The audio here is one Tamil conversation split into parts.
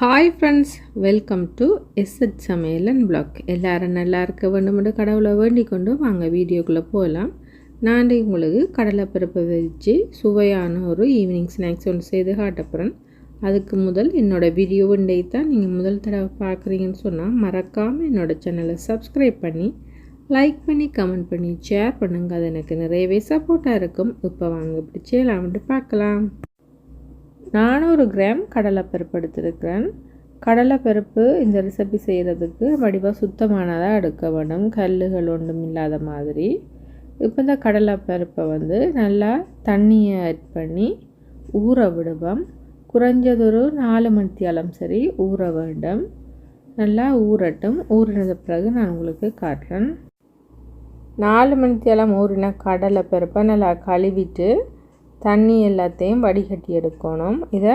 ஹாய் ஃப்ரெண்ட்ஸ் வெல்கம் டு எஸ்எட் சமையல் பிளாக் எல்லோரும் நல்லா இருக்க வேண்டுமென்று கடவுளை வேண்டிக் கொண்டு வாங்க வீடியோக்குள்ளே போகலாம். நான் உங்களுக்கு கடலைப்பருப்பை வச்சு சுவையான ஒரு ஈவினிங் ஸ்நாக்ஸ் ஒன்று செய்து காட்டப்புறேன். அதுக்கு முதல் என்னோடய வீடியோ தான் நீங்கள் முதல் தடவை பார்க்குறீங்கன்னு சொன்னால் மறக்காமல் என்னோடய சேனலை சப்ஸ்கிரைப் பண்ணி லைக் பண்ணி கமெண்ட் பண்ணி ஷேர் பண்ணுங்கள் அது எனக்கு நிறையவே சப்போர்ட்டாக இருக்கும். இப்போ வாங்க இப்படி வந்துட்டு பார்க்கலாம். நானூறு கிராம் கடலைப்பருப்பு எடுத்திருக்கிறேன். கடலைப்பருப்பு இந்த ரெசிபி செய்கிறதுக்கு வடிவாக சுத்தமானதாக எடுக்க வேண்டும். கல்லுகள் ஒன்றும் இல்லாத மாதிரி. இப்போ இந்த கடலைப்பருப்பை வந்து நல்லா தண்ணியை ஆட் பண்ணி ஊற விடுவோம். குறைஞ்சதொரு நாலு மணித்தியாலம் சரி ஊற வேண்டும். நல்லா ஊறட்டும். ஊறினது பிறகு நான் உங்களுக்கு காட்டுறேன். நாலு மணித்தியாலம் ஊறின கடலை பருப்பை நல்லா கழுவிட்டு தண்ணி எல்லாத்தையும் வடிகட்டி எடுக்கணும். இதை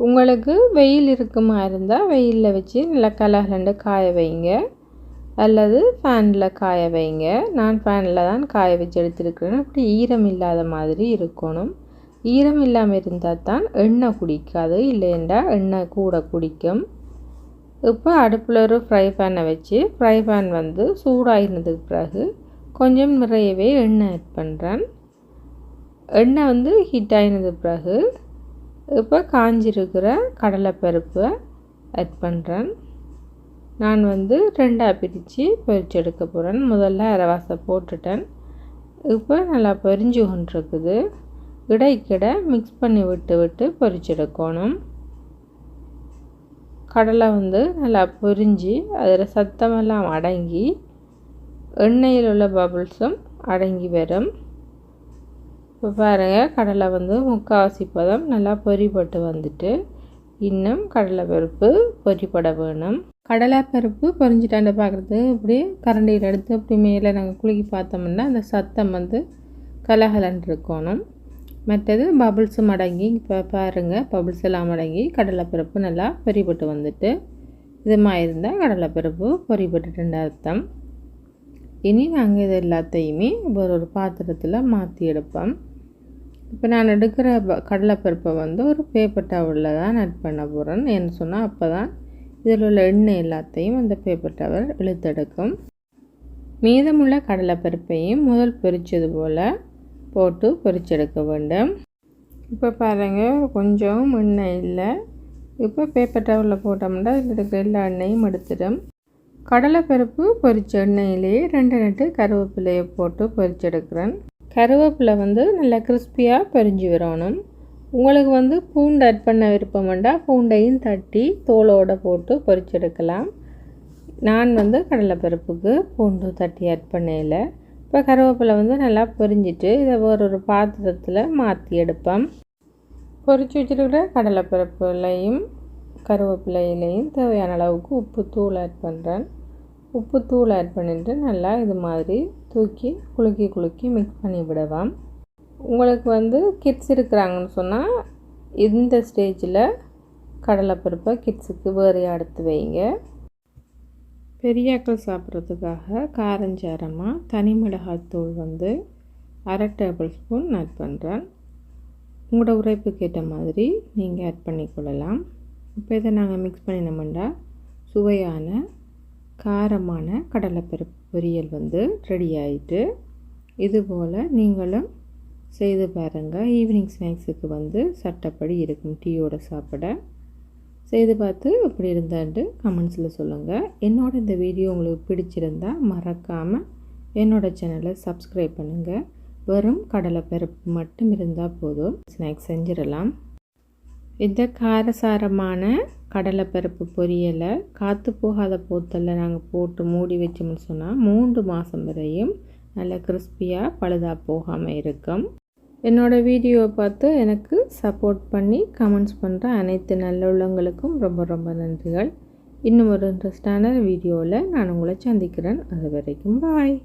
உங்களுக்கு வெயில் இருக்குமா இருந்தால் வெயிலில் வச்சு நல்லா கலகலண்டு காய வைங்க. அல்லது ஃபேனில் காய வைங்க. நான் ஃபேனில் தான் காய வச்சு எடுத்துருக்கிறேன். அப்படி ஈரம் இல்லாத மாதிரி இருக்கணும். ஈரம் இல்லாமல் இருந்தால் தான் எண்ணெய் குடிக்காது. இல்லைண்டா எண்ணெய் கூட குடிக்கும். இப்போ அடுப்பில் ஒரு ஃப்ரை பேனை வச்சு ஃப்ரை பேன் வந்து சூடாகினதுக்கு பிறகு கொஞ்சம் நிறையவே எண்ணெய் ஆட் பண்ணுறேன் எண்ணெய் வந்து ஹீட் ஆகினது பிறகு இப்போ காஞ்சிருக்கிற கடலைப்பருப்பை ஆட் பண்ணுறேன் நான் வந்து ரெண்டாக பிரித்து பொரிச்சு எடுக்க போகிறேன் முதல்ல ரவாசை போட்டுட்டேன். இப்போ நல்லா பொரிஞ்சு கொண்டிருக்குது. இடைக்கிடை மிக்ஸ் பண்ணி விட்டு விட்டு பொரிச்செடுக்கணும் கடலை வந்து நல்லா பொரிஞ்சு அதில் சத்தமெல்லாம் அடங்கி எண்ணெயில் உள்ள பபுள்ஸும் அடங்கி வரும். இப்போ பாருங்கள் கடலை வந்து முக்கால்வாசி பதம் நல்லா பொறிப்பட்டு வந்துட்டு இன்னும் கடலை பருப்பு பொறிப்பட வேணும். கடலை பருப்பு பொறிஞ்சிட்டாண்ட பார்க்குறது இப்படி கரண்டியில் எடுத்து அப்படி மேலே நாங்கள் குலுக்கி பார்த்தோம்னா அந்த சத்தம் வந்து கலகலன் இருக்கணும் மற்றது பபுள்ஸும் மடங்கி இப்போ பாருங்கள் பபுள்ஸ் எல்லாம் மடங்கி கடலைப்பருப்பு நல்லா பொறிப்பட்டு வந்துட்டு இது மாதிரி இருந்தால் கடலைப்பருப்பு பொறிப்பட்டுட்டு அர்த்தம். இனி நாங்கள் இது எல்லாத்தையுமே ஒரு ஒரு பாத்திரத்தில் மாற்றி எடுப்போம். இப்போ நான் எடுக்கிற கடலைப்பருப்பை வந்து ஒரு பேப்பர் டவலில் தான் நட் பண்ண போகிறேன் என்ன சொன்னால் அப்போ தான் இதில் உள்ள எண்ணெய் எல்லாத்தையும் அந்த பேப்பர் டவர் இழுத்தெடுக்கும். மீதமுள்ள கடலைப்பருப்பையும் முதல் பொரிச்சது போல் போட்டு பொரிச்செடுக்க வேண்டும். இப்போ பாருங்கள் கொஞ்சம் எண்ணெய் இல்லை. இப்போ பேப்பர் டவலில் போட்டோம்னா இதில் இருக்கிற எல்லா எண்ணெயும் எடுத்துடும். கடலைப்பருப்பு பொரிச்ச எண்ணெயிலேயே ரெண்டு நட்டு கருவேப்பிலையை போட்டு பொரிச்செடுக்கிறேன். கருவேப்பிலை வந்து நல்லா கிறிஸ்பியாக பொரிஞ்சு வரணும். உங்களுக்கு வந்து பூண்டு ஆட் பண்ண விருப்பம் வேண்டாம் பூண்டையும் தட்டி தோலோடு போட்டு பொரிச்செடுக்கலாம். நான் வந்து கடலைப்பருப்புக்கு பூண்டு தட்டி ஆட் பண்ணல. இப்போ கருவேப்பிலை வந்து நல்லா பொரிஞ்சிட்டு இதை ஒரு ஒரு பாத்திரத்தில் மாற்றி எடுப்பேன். பொரிச்சு வச்சுருக்கிற கடலைப்பருப்புலையும் கருவேப்பிலையிலையும் தேவையான அளவுக்கு உப்பு தூள் ஆட் பண்ணுறேன் உப்பு தூள் ஆட் பண்ணிவிட்டு நல்லா இது மாதிரி தூக்கி குலுக்கி குலுக்கி மிக்ஸ் பண்ணி விடலாம். உங்களுக்கு வந்து கிட்ஸ் இருக்கிறாங்கன்னு சொன்னால் இந்த ஸ்டேஜில் கடலைப்பருப்பை கிட்ஸுக்கு வேறு எடுத்து வைங்க. பெரியாக்கள் சாப்பிட்றதுக்காக காரஞ்சாரமாக தனி மிளகாய்த்தூள் வந்து அரை டேபிள் ஸ்பூன் ஆட் பண்ணுறேன் உங்களோட உரைப்புக்கு ஏற்ற மாதிரி நீங்கள் ஆட் பண்ணிக்கொள்ளலாம். இப்போ இதை நாங்கள் மிக்ஸ் பண்ணினோம்னா சுவையான காரமான கடலைப்பருப்பு பொரியல் வந்து ரெடி ஆகிட்டு இதுபோல் நீங்களும் செய்து பாருங்கள் ஈவினிங் ஸ்நாக்ஸுக்கு வந்து சட்டப்படி இருக்கும். டீயோட சாப்பிட. செய்து பார்த்து அப்படி இருந்தாண்டு கமெண்ட்ஸில் சொல்லுங்கள் என்னோட இந்த வீடியோ உங்களுக்கு பிடிச்சிருந்தால் மறக்காமல் என்னோடய சேனலை சப்ஸ்கிரைப் பண்ணுங்கள் வெறும் கடலைப்பருப்பு மட்டும் இருந்தால் போதும். ஸ்நாக்ஸ் செஞ்சிடலாம். இந்த காரசாரமான கடலைப்பருப்பு பொரியலை காற்று போகாத போத்தலில் நாங்கள் போட்டு மூடி வச்சோம்னு சொன்னால் மூன்று மாதம் வரையும் நல்லா கிறிஸ்பியாக பழுதாக போகாமல் இருக்கும். என்னோடய வீடியோவை பார்த்து எனக்கு சப்போர்ட் பண்ணி கமெண்ட்ஸ் பண்ணுற அனைத்து நல்ல உள்ளங்களுக்கும் ரொம்ப ரொம்ப நன்றிகள். இன்னும் ஒரு இன்ட்ரெஸ்டான வீடியோவில் நான் உங்களை சந்திக்கிறேன். அது வரைக்கும் பாய்